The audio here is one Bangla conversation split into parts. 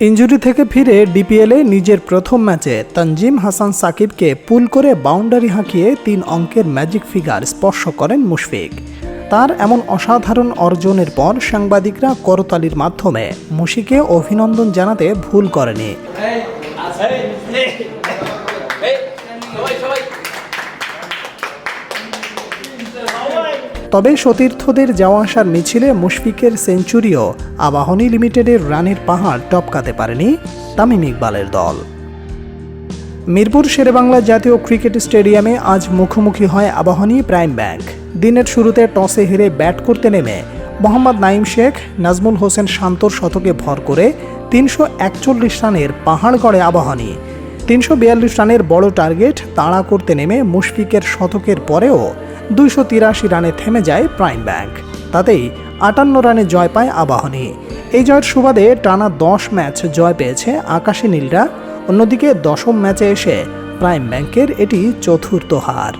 ইঞ্জুরি থেকে ফিরে ডিপিএলে নিজের প্রথম ম্যাচে তানজিম হাসান সাকিবকে পুল করে বাউন্ডারি হাঁকিয়ে তিন অঙ্কের ম্যাজিক ফিগার স্পর্শ করেন মুশফিক। তার এমন অসাধারণ অর্জনের পর সাংবাদিকরা করতালির মাধ্যমে মুশিকে অভিনন্দন জানাতে ভুল করেনি। তবে সতীর্থদের যাওয়া আসার মিছিলে মুশফিকের সেঞ্চুরিও আবাহনী লিমিটেডের রানের পাহাড় টপকাতে পারেনি তামিম ইকবালের দল। মিরপুর শেরেবাংলা জাতীয় ক্রিকেট স্টেডিয়ামে আজ মুখোমুখি হয় আবাহনী প্রাইম ব্যাংক। দিনের শুরুতে টসে হেরে ব্যাট করতে নেমে মোহাম্মদ নাইম শেখ, নাজমুল হোসেন শান্তর শতকে ভর করে তিনশো একচল্লিশ রানের পাহাড় গড়ে আবাহনী। তিনশো বিয়াল্লিশ রানের বড় টার্গেট তাড়া করতে নেমে মুশফিকের শতকের পরেও দুইশো তিরাশি রানে থেমে যায় প্রাইম ব্যাংক। তাতেই আটান্ন রানে জয় পায় আবাহনী। এই জয়ের সুবাদে টানা দশ ম্যাচ জয় পেয়েছে আকাশে নীলরা। অন্যদিকে দশম ম্যাচে এসে প্রাইম ব্যাংকের এটি চতুর্থ হার।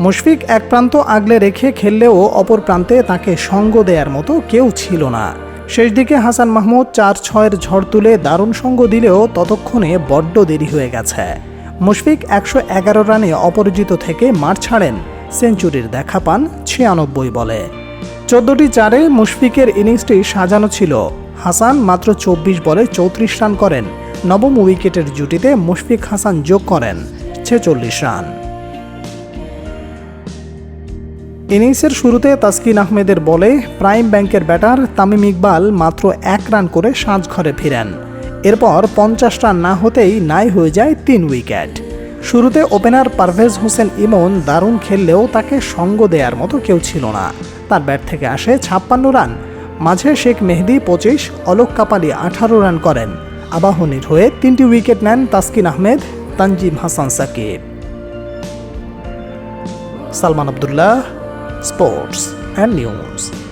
মুশফিক এক প্রান্ত আগলে রেখে খেললেও অপর প্রান্তে তাকে সঙ্গ দেওয়ার মতো কেউ ছিল না। শেষ দিকে হাসান মাহমুদ চার ছয়ের ঝড় তুলে দারুণ সঙ্গ দিলেও ততক্ষণে বড্ড দেরি হয়ে গেছে। মুশফিক একশো এগারো রানে অপরাজিত থেকে মাঠ ছাড়েন। সেঞ্চুরির দেখা পান ছিয়ানব্বই বলে। চোদ্দটি চারে মুশফিকের ইনিংসটি সাজানো ছিল। হাসান মাত্র চব্বিশ বলে চৌত্রিশ রান করেন। নবম উইকেটের জুটিতে মুশফিক হাসান যোগ করেন ছেচল্লিশ রান। ইনিংসের শুরুতে তাসকিন আহমেদের বলে প্রাইম ব্যাংকের ব্যাটার তামিম ইকবাল মাত্র এক রান করে সাজঘরে ফিরেন। এরপর পঞ্চাশ রান না হতেই নাই হয়ে যায় তিন উইকেট। শুরুতে ওপেনার পারভেজ হোসেন ইমন দারুণ খেললেও তাকে সঙ্গ দেওয়ার মতো কেউ ছিল না। তার ব্যাট থেকে আসে ছাপ্পান্ন রান। মাঝে শেখ মেহেদি পঁচিশ, অলোক কাপালি আঠারো রান করেন। আবাহনীর হয়ে তিনটি উইকেট নেন Taskin Ahmed, Tanzim Hasan Sakib. Salman Abdullah, sports and news.